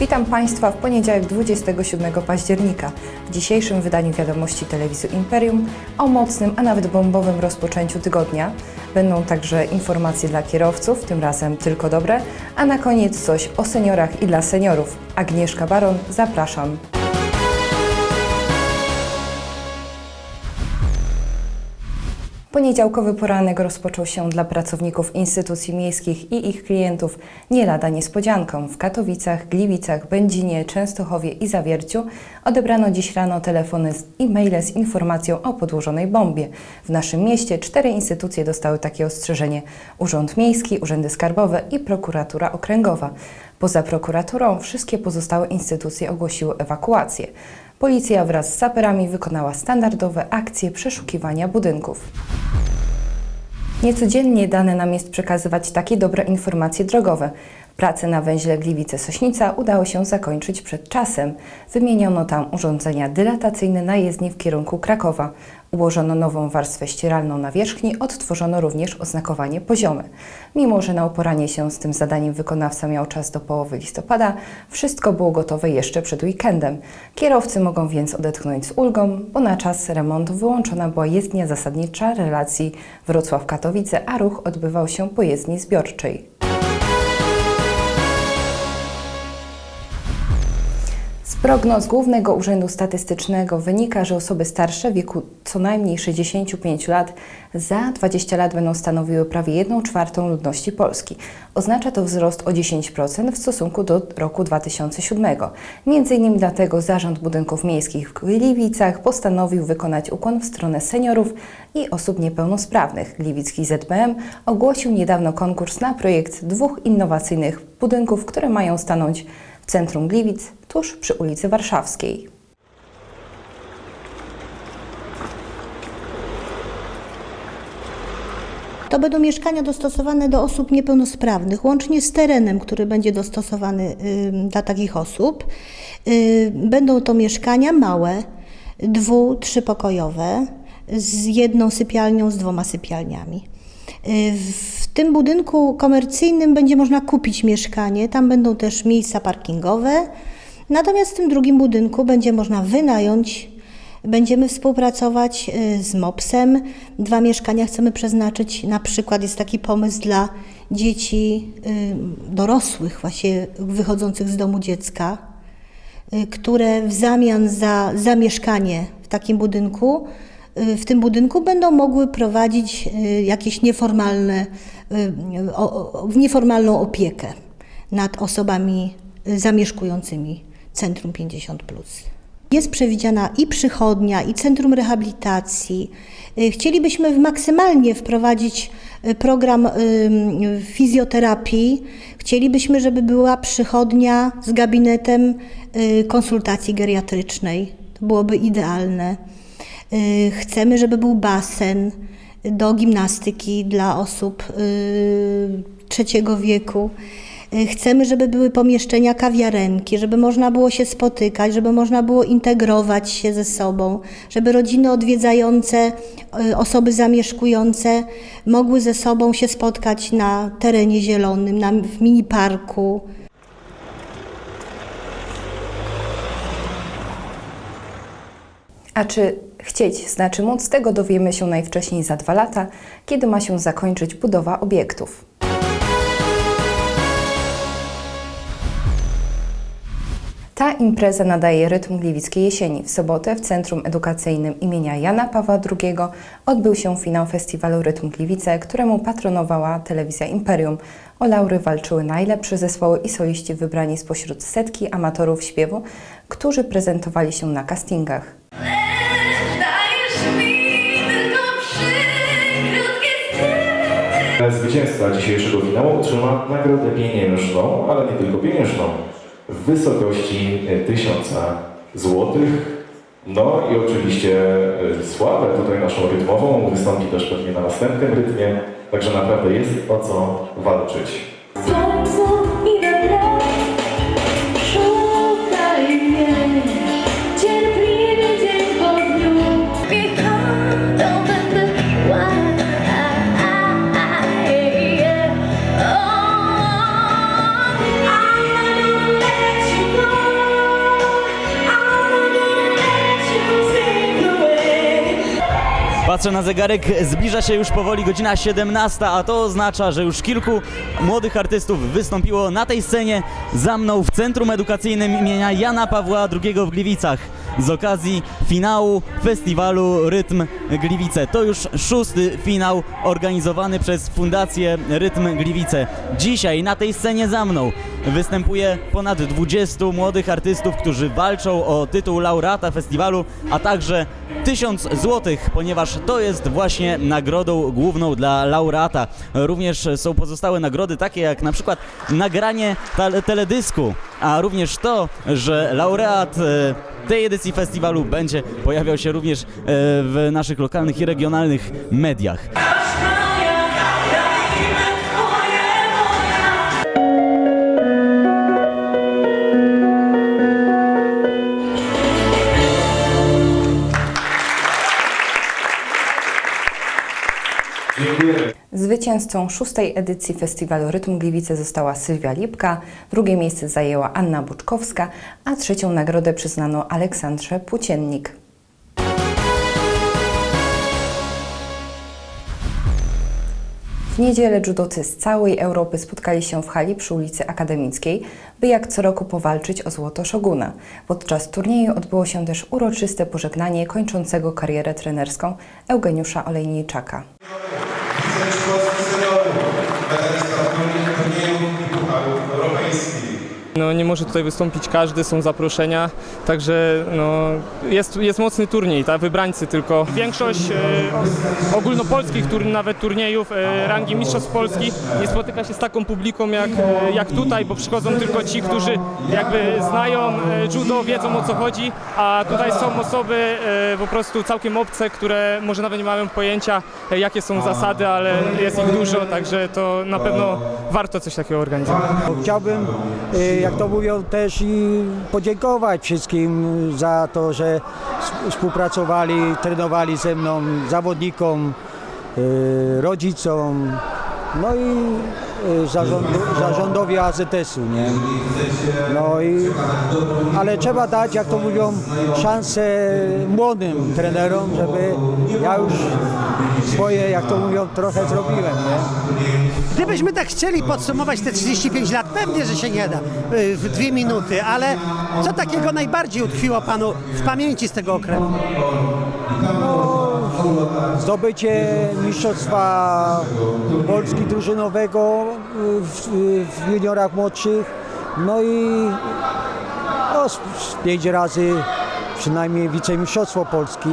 Witam Państwa w poniedziałek 27 października. W dzisiejszym wydaniu wiadomości telewizji Imperium o mocnym, a nawet bombowym rozpoczęciu tygodnia. Będą także informacje dla kierowców, tym razem tylko dobre, a na koniec coś o seniorach i dla seniorów. Agnieszka Baron, zapraszam. Poniedziałkowy poranek rozpoczął się dla pracowników instytucji miejskich i ich klientów nie lada niespodzianką. W Katowicach, Gliwicach, Będzinie, Częstochowie i Zawierciu odebrano dziś rano telefony i maile z informacją o podłożonej bombie. W naszym mieście cztery instytucje dostały takie ostrzeżenie. Urząd Miejski, Urzędy Skarbowe i Prokuratura Okręgowa. Poza prokuraturą wszystkie pozostałe instytucje ogłosiły ewakuację. Policja wraz z saperami wykonała standardowe akcje przeszukiwania budynków. Niecodziennie dane nam jest przekazywać takie dobre informacje drogowe. Pracę na węźle Gliwice-Sośnica udało się zakończyć przed czasem. Wymieniono tam urządzenia dylatacyjne na jezdni w kierunku Krakowa. Ułożono nową warstwę ścieralną na wierzchni, odtworzono również oznakowanie poziome. Mimo, że na uporanie się z tym zadaniem wykonawca miał czas do połowy listopada, wszystko było gotowe jeszcze przed weekendem. Kierowcy mogą więc odetchnąć z ulgą, bo na czas remontu wyłączona była jezdnia zasadnicza relacji Wrocław-Katowice, a ruch odbywał się po jezdni zbiorczej. Prognoz Głównego Urzędu Statystycznego wynika, że osoby starsze w wieku co najmniej 65 lat za 20 lat będą stanowiły prawie 1 czwartą ludności Polski. Oznacza to wzrost o 10% w stosunku do roku 2007. Między innymi dlatego Zarząd Budynków Miejskich w Gliwicach postanowił wykonać ukłon w stronę seniorów i osób niepełnosprawnych. Gliwicki ZBM ogłosił niedawno konkurs na projekt dwóch innowacyjnych budynków, które mają stanąć w centrum Gliwic, tuż przy ulicy Warszawskiej. To będą mieszkania dostosowane do osób niepełnosprawnych, łącznie z terenem, który będzie dostosowany dla takich osób. Y, Będą to mieszkania małe, dwu-, trzypokojowe, z jedną sypialnią, z dwoma sypialniami. Y, W tym budynku komercyjnym będzie można kupić mieszkanie, tam będą też miejsca parkingowe. Natomiast w tym drugim budynku będzie można wynająć Będziemy współpracować y, z MOPS-em. Dwa mieszkania chcemy przeznaczyć. Na przykład jest taki pomysł dla dzieci y, dorosłych, właśnie wychodzących z domu dziecka, y, które w zamian za zamieszkanie w takim budynku, w tym budynku będą mogły prowadzić jakieś nieformalne, nieformalną opiekę nad osobami zamieszkującymi Centrum 50. Jest przewidziana i przychodnia, i centrum rehabilitacji. Y, Chcielibyśmy maksymalnie wprowadzić y, program fizjoterapii. Chcielibyśmy, żeby była przychodnia z gabinetem y, konsultacji geriatrycznej. To byłoby idealne. Chcemy, żeby był basen do gimnastyki dla osób trzeciego wieku. Y, Chcemy, żeby były pomieszczenia kawiarenki, żeby można było się spotykać, żeby można było integrować się ze sobą, żeby rodziny odwiedzające, y, osoby zamieszkujące mogły ze sobą się spotkać na terenie zielonym, na, w mini parku. A czy chcieć znaczy móc? Tego dowiemy się najwcześniej za dwa lata, kiedy ma się zakończyć budowa obiektów. Ta impreza nadaje rytm gliwickiej jesieni. W sobotę w Centrum Edukacyjnym imienia Jana Pawła II odbył się finał festiwalu Rytm Gliwice, któremu patronowała telewizja Imperium. O laury walczyły najlepsze zespoły i soliści wybrani spośród setki amatorów śpiewu, którzy prezentowali się na castingach. Dajesz mi tylko przykrótkie sny. Zwycięzca dzisiejszego finału otrzyma nagrodę pieniężną, ale nie tylko pieniężną, w wysokości e, 1000 złotych. No i oczywiście e, sławę tutaj naszą rytmową wystąpi też pewnie na następnym rytmie, także naprawdę jest o co walczyć. Patrzę na zegarek, zbliża się już powoli godzina 17, a to oznacza, że już kilku młodych artystów wystąpiło na tej scenie. Za mną w Centrum Edukacyjnym imienia Jana Pawła II w Gliwicach z okazji finału festiwalu Rytm Gliwice. To już szósty finał organizowany przez Fundację Rytm Gliwice. Dzisiaj na tej scenie za mną występuje ponad 20 młodych artystów, którzy walczą o tytuł laureata festiwalu, a także 1000 złotych, ponieważ to jest właśnie nagrodą główną dla laureata. Również są pozostałe nagrody, takie jak na przykład nagranie tele- teledysku, a również to, że laureat e, tej edycji festiwalu będzie pojawiał się również e, w naszych lokalnych i regionalnych mediach. Zwycięzcą szóstej edycji festiwalu Rytm Gliwice została Sylwia Lipka, drugie miejsce zajęła Anna Buczkowska, a trzecią nagrodę przyznano Aleksandrze Płóciennik. W niedzielę judocy z całej Europy spotkali się w hali przy ulicy Akademickiej, by jak co roku powalczyć o złoto Szoguna. Podczas turnieju odbyło się też uroczyste pożegnanie kończącego karierę trenerską Eugeniusza Olejniczaka. Mistrz Polski seniorów, medalista turniejów i pucharów europejskich. No, nie może tutaj wystąpić każdy, są zaproszenia, także no, jest, jest mocny turniej, tak, wybrańcy tylko. Większość e, ogólnopolskich tur, nawet turniejów e, rangi Mistrzostw Polski nie spotyka się z taką publiką jak, e, jak tutaj, bo przychodzą tylko ci, którzy jakby znają e, judo, wiedzą o co chodzi, a tutaj są osoby e, po prostu całkiem obce, które może nawet nie mają pojęcia e, jakie są zasady, ale jest ich dużo, także to na pewno warto coś takiego organizować. Chciałbym, y, jak to mówią, też i podziękować wszystkim za to, że współpracowali, trenowali ze mną, zawodnikom, y, rodzicom, no i y, zarządu, zarządowi AZS-u, nie? No i, ale trzeba dać, jak to mówią, szansę młodym trenerom, żeby ja już swoje, jak to mówią, trochę zrobiłem, nie? Gdybyśmy tak chcieli podsumować te 35 lat, pewnie, że się nie da y, w dwie minuty, ale co takiego najbardziej utkwiło Panu w pamięci z tego okresu? Zdobycie mistrzostwa Polski drużynowego y, w, w juniorach młodszych, no i no, pięć razy przynajmniej wicemistrzostwo Polski,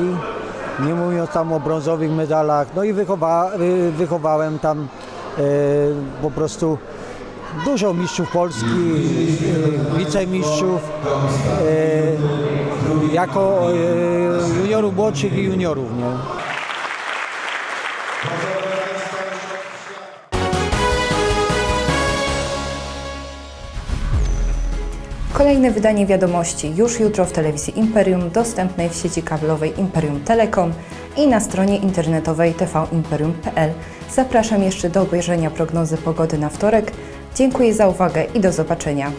nie mówiąc tam o brązowych medalach, no i wychowa, wy, wychowałem tam po prostu dużo mistrzów Polski, e, wicemistrzów, e, jako e, juniorów młodszych i juniorów. Nie? Kolejne wydanie wiadomości już jutro w telewizji Imperium, dostępnej w sieci kablowej Imperium Telekom i na stronie internetowej tvimperium.pl. Zapraszam jeszcze do obejrzenia prognozy pogody na wtorek. Dziękuję za uwagę i do zobaczenia.